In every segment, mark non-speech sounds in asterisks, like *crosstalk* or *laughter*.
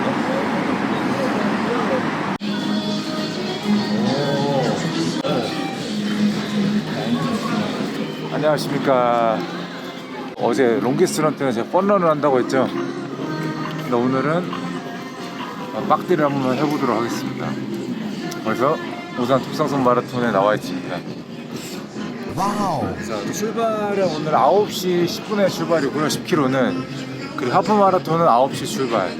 지금. 오. 안녕하십니까. 어제 롱기스 런 때는 제가 펀런을 한다고 했죠. 근데 오늘은 빡디를 한번 해보도록 하겠습니다. 그래서 우산 톱상선 마라톤에 나와 있습니다. 그래서 출발은 오늘 9시 10분에 출발이고요. 10km는 그리고 하프 마라톤은 9시 출발.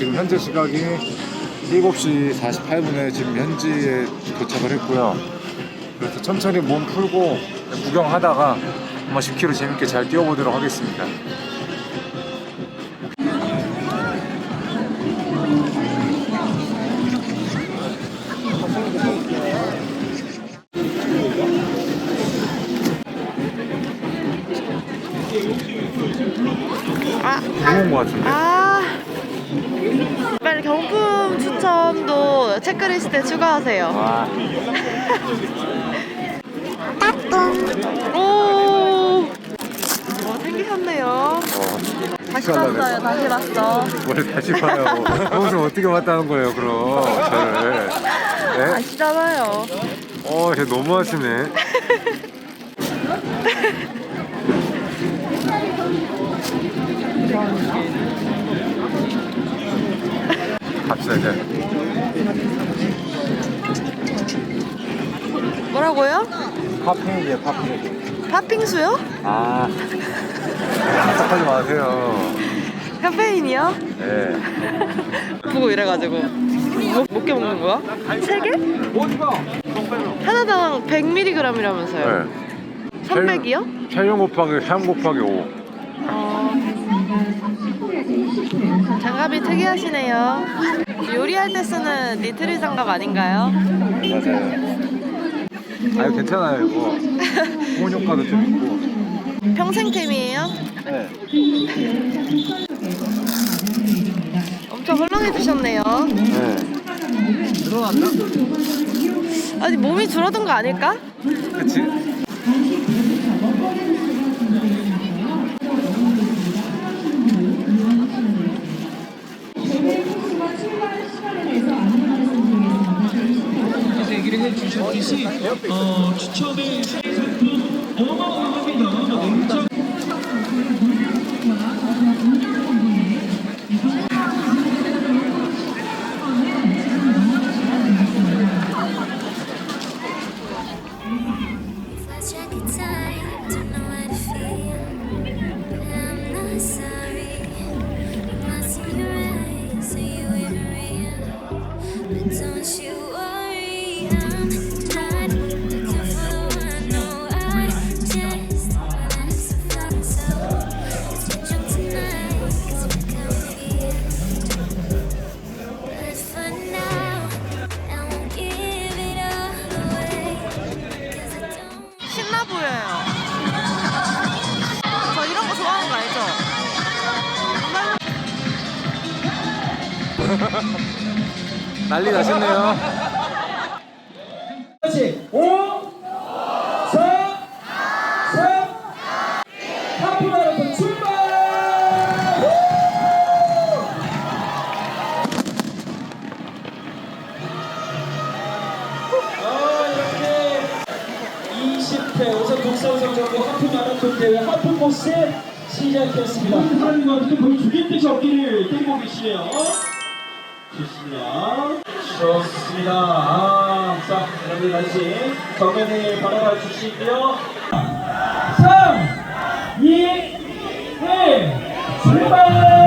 지금 현재 시각이 7시 48분에 지금 현지에 도착을 했고요. 그래서 천천히 몸 풀고 구경하다가 한번 10km 재밌게 잘 뛰어보도록 하겠습니다. 하세요. 아, 오. 어, 생기셨네요. 어, 다시. 봤어요. 다시 봤어. 뭘 다시 봐요. 거기서 어떻게 봤다는 거예요, 그럼 저를? 네? 아시잖아요. 어, 쟤 너무 하시네. 갑시다 이제. 뭐라고요? 파핑이에요, 파핑. 팥빙수요? 아, 답답하지 마세요. 카페인이요? 네. 보고 이래가지고. 뭐, 몇개 먹는 거야? 세 개? 하나당 100mg이라면서요. 네. 300이요? 촬영 곱하기 3 곱하기 5. 어... 장갑이 특이하시네요. 요리할 때 쓰는 니트릴 장갑 아닌가요? 맞아요. 아유 괜찮아요 이거. 호응 효과도 좀 있고. 평생템이에요? 네. 엄청 헐렁해지셨네요. 네. 아니 몸이 줄어든 거 아닐까? 그치? 얘기를 해주셨듯이 어, 추첨의 상품 어마어마 난리 나셨네요. 다시 5 4 3 하프 마라톤 출발! 아 이렇게 20회 우선 독서성적고 하프 마라톤 대회 하프 코스 시작했습니다. 사람과 지금 거의 죽일 듯이 어깨를 때리고 계시네요. 좋습니다. 좋습니다. 아, 자, 여러분 다시 정면을 바라봐 주시고요. 3, 2, 1, 출발!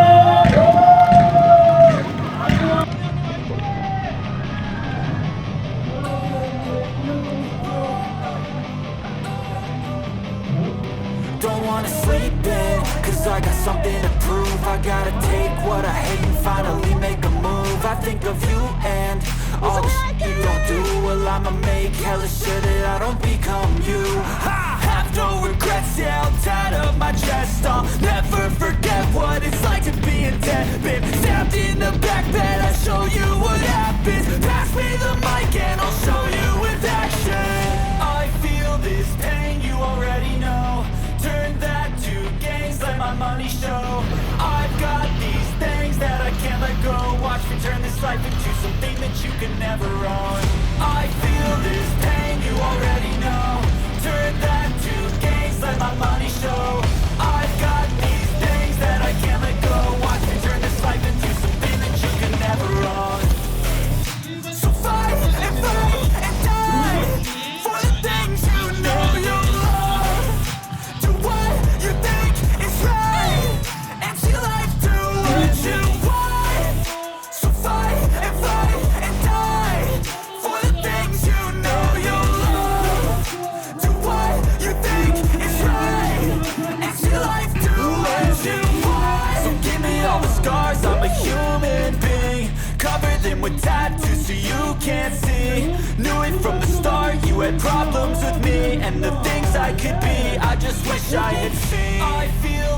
Don't wanna sleep in, cause I got something to prove I gotta take what I hate and finally make a move I think of you and all you don't do. Well I'ma make hella sure that I don't become you. I have no regrets, yeah, I'll tie up my chest. I'll never forget what it's like to be in debt Been stabbed in the back bed, I'll show you what happens. Pass me the mic and I'll show you can never own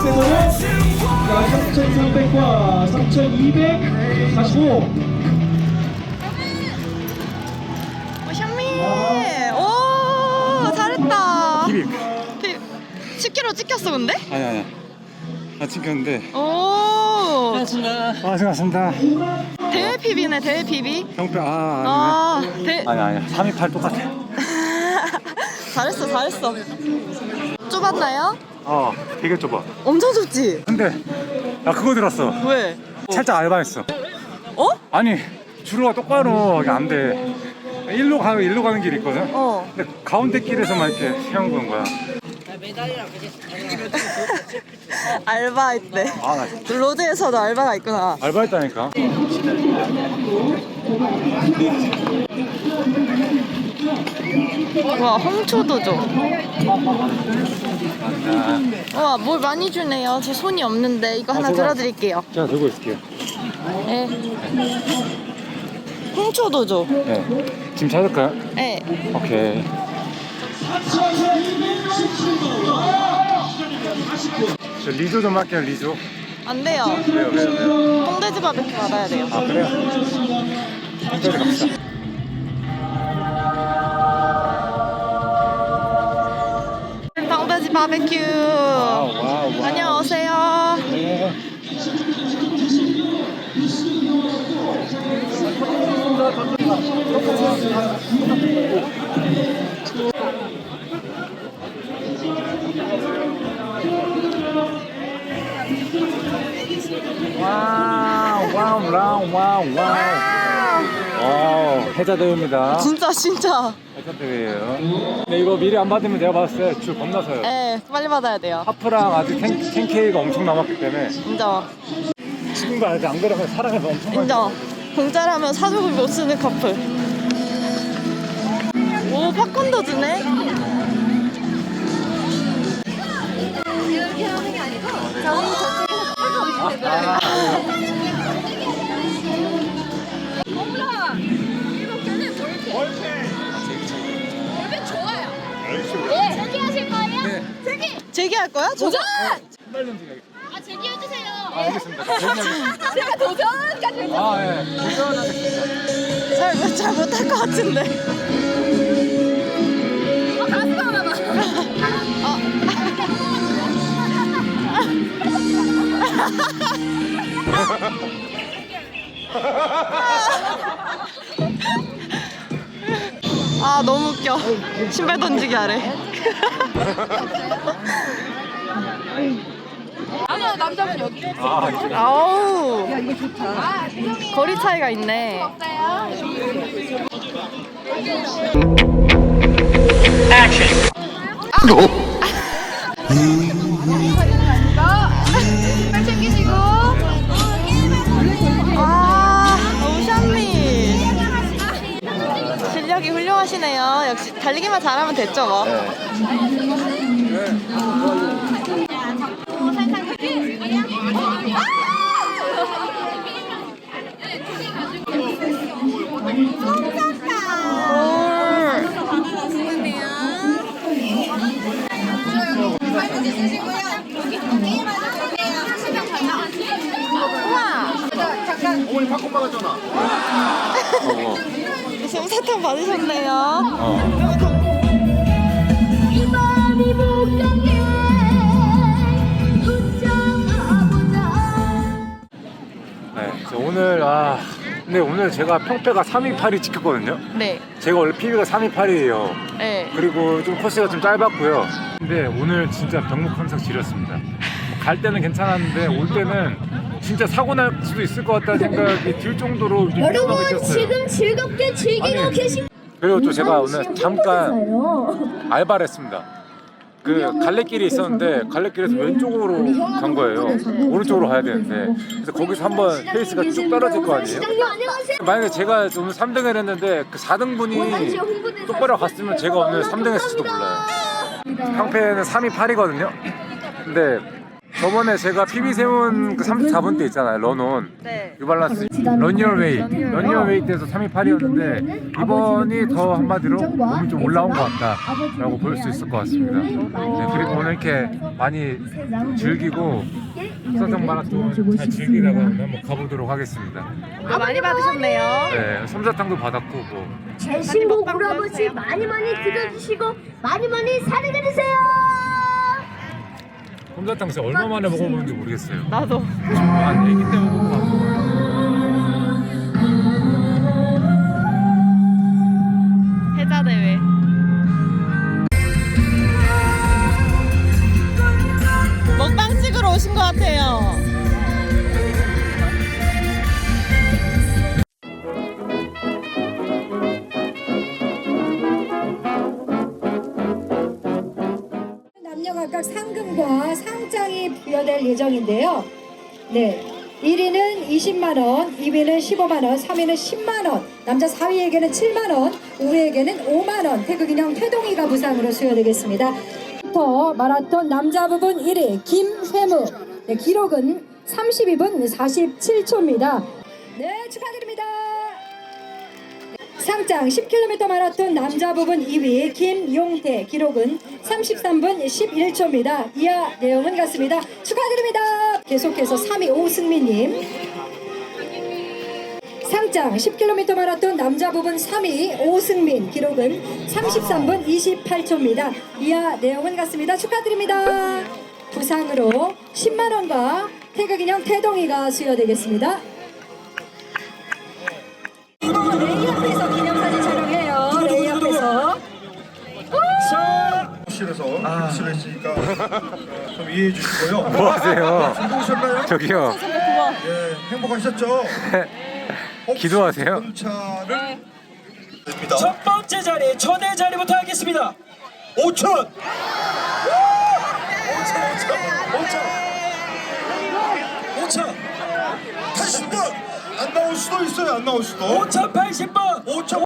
자, 3,300과 3,245. 샤미. 오 잘했다. 비빅. 10kg 찍혔어 근데? 아니 아니야. 나 찍혔는데. 오 아 수고하셨습니다. 대회 PB네 대회 PB. 형표 아 아. 대. 아니 아니야. 328 똑같아. *laughs* 잘했어 잘했어. 좁았나요? 어 되게 좁아. 엄청 좁지. 근데 나 그거 들었어. 왜? 살짝 알바했어. 어? 아니 주로가 똑바로 이게 안 돼. 일로 가는 일로 가는 길이 있거든. 어. 근데 가운데 길에서만 이렇게 세운 건 거야. *laughs* 알바할 때. 아나 로드에서도 알바가 있구나. 알바했다니까. 와 홍초도 줘. 와 뭘 많이 주네요. 제 손이 없는데 이거 하나 제가- 들어드릴게요. 제가 들고 있을게요. 네. 홍초도 줘. 네. 지금 찾을까요? 네. 오케이. 저 리조 좀 할게요 리조. 안 돼요. 왜요 왜요 왜요? 똥돼지 바베큐 받아야 돼요. 아 그래요? 한자리 갑시다. 바베큐. 와우 와우 와우. 안녕하세요. 네. 와우 와우 와우 와우 와우 와우 해자대회입니다 진짜 진짜. 해자대회예요 근데 이거 미리 안 받으면 내가 봤을 때 줄 겁나 서요 네, 빨리 받아야 돼요. 하프랑 아직 텐, 텐케이가 엄청 남았기 때문에 인정. 지금도 아직 안 그러면 사랑해서 엄청 많이 인정. 공짜라면 사족을 못 쓰는 커플. 오, 팝콘도 주네. 제기할 거야? 도전! 신발 던지기 아 제기해주세요. 아 알겠습니다 제기하겠습니다 제가 도전까지 했어요. 아예 도전하겠습니다 잘, 잘 못할 것 같은데. 아, 하나 아, 너무 웃겨. 신발 던지기 하래. *laughs* 아니야 남자분 여기. 아, 아우. 야 이거 좋다. 거리 차이가 있네. 잘 챙기시고. 아, 실력이 훌륭하시네요. 역시 달리기만 잘하면 됐죠, 뭐. 네. 솜사탕 받으셨네요. 어. 네. 그래서 오늘 아 근데 오늘 제가 평패가 3위 8위 찍혔거든요. 네. 제가 원래 PB가 3위 8위예요. 네. 그리고 좀 코스가 좀 짧았고요. 근데 오늘 진짜 병목 항상 지렸습니다. 갈 때는 괜찮았는데 올 때는 진짜 사고 날 수도 있을 것 같다는 생각이 들 정도로 위험하게 여러분 뛰었어요. 지금 즐겁게 즐기고 아니, 계신 그리고 또 제가 오늘 잠깐. 알바를 했습니다. 그 갈래길이 있었는데 갈래길에서 왼쪽으로 간 거예요. 오른쪽으로 가야 되는데 그래서 거기서 한번 페이스가 쭉 떨어질 거 아니에요. 안녕하세요. 만약에 제가 오늘 3등을 했는데 그 4등분이 똑바로 갔으면 제가 오늘 3등 했을지도 몰라요. 평패는 3위 8이거든요. 근데 저번에 제가 PB 세운 그 34분 때 있잖아요. 런온. 네. 뉴발란스 런니어웨이 런니어웨이 때에서 3위 8이었는데 이번이 더 한마디로 몸이 좀 올라온 것 같다라고 볼 수 있을 것 같습니다. 네, 그리고 오늘 이렇게 많이 즐기고 서정 마라톤 잘 즐기다가 오늘 한번 가보도록 하겠습니다. 아, 많이 받으셨네요. 네, 솜사탕도 받았고 뭐 제 신곡 우리 아버지 많이 많이 들어주시고 많이 많이 사랑해주세요. 솜사탕 진짜 얼마 만에 먹어보는지 모르겠어요. 나도. 한 애기 때거 같고 각각 상금과 상장이 부여될 예정인데요. 네. 1위는 20만 원, 2위는 15만 원, 3위는 10만 원, 남자 4위에게는 7만 원, 5위에게는 5만 원, 태극 인형 태동이가 무상으로 수여되겠습니다. 더 마라톤 남자 부분 1위 김회무. 네, 기록은 32분 47초입니다. 네, 축하드립니다. 상장 10km 마라톤 남자 부분 2위 김용태 기록은 33분 11초입니다. 이하 내용은 같습니다. 축하드립니다. 계속해서 3위 오승민님 상장 10km 마라톤 남자 부분 3위 오승민 기록은 33분 28초입니다. 이하 내용은 같습니다. 축하드립니다. 부상으로 10만 원과 태극 인형 태동이가 수여되겠습니다. 레이 앞에서 기념사진 촬영해요. 레이 앞에서. 실에서 실을 했으니까 좀 이해해 주시고요. *laughs* 뭐 하세요? 즐거우셨나요? 저기요 예, 행복하셨죠? *laughs* 기도하세요? 차를 됩니다. 첫 번째 자리 첫의 자리부터 하겠습니다 5천 5천 5천 80번 안 나올 수도 있어요. 안 나올 수도. 5천 80번 5천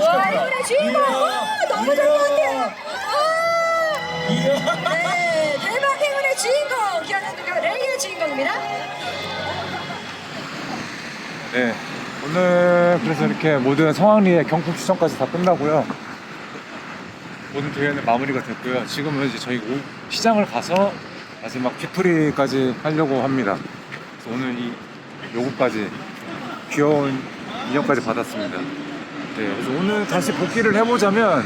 와 이번에 주인공. 와 너무 좋은. 네 대박 행운의 주인공 기아는요 레이의 주인공입니다. 네 오늘 그래서 이렇게 모든 성황리의 경품 추첨까지 다 끝나고요 모든 대회는 마무리가 됐고요 지금은 이제 저희 오- 시장을 가서 마지막 뒤풀이까지 하려고 합니다 그래서 오늘 이 요거까지 귀여운 인형까지 받았습니다 네 그래서 오늘 다시 복귀를 해보자면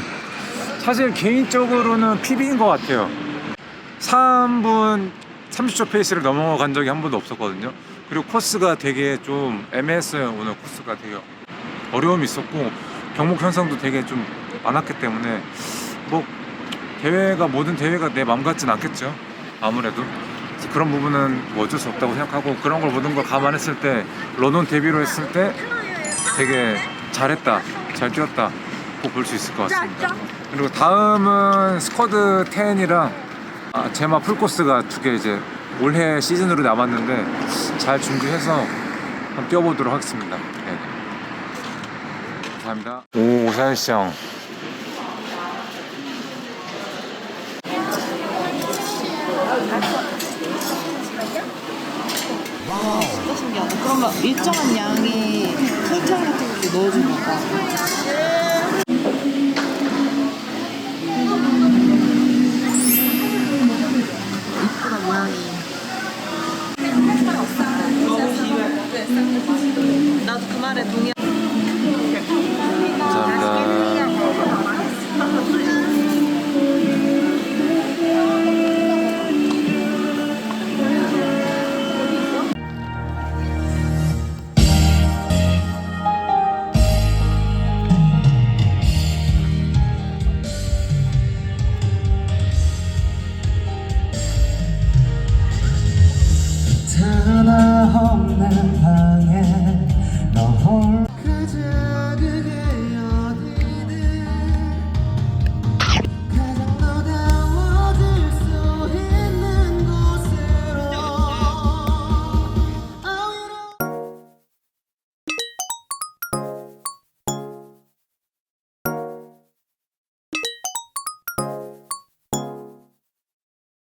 사실 개인적으로는 PB인 것 같아요 3분 30초 페이스를 넘어간 적이 한 번도 없었거든요. 그리고 코스가 되게 좀 애매했어요. 오늘 코스가 되게 어려움이 있었고 경목 현상도 되게 좀 많았기 때문에 뭐 대회가 모든 대회가 내 맘 같진 않겠죠. 아무래도 그런 부분은 뭐 어쩔 수 없다고 생각하고 그런 걸 모든 걸 감안했을 때 러논 데뷔로 했을 때 되게 잘했다, 잘 뛰었다. 볼 수 있을 것 같습니다. 그리고 다음은 스쿼드 10이랑 아, 제마 풀코스가 두 개 이제 올해 시즌으로 남았는데 잘 준비해서 한번 뛰어보도록 하겠습니다. 네. 감사합니다. 오, 오사연 씨 형. 그러면 일정한 양의 설탕 같은 것도 넣어주니까.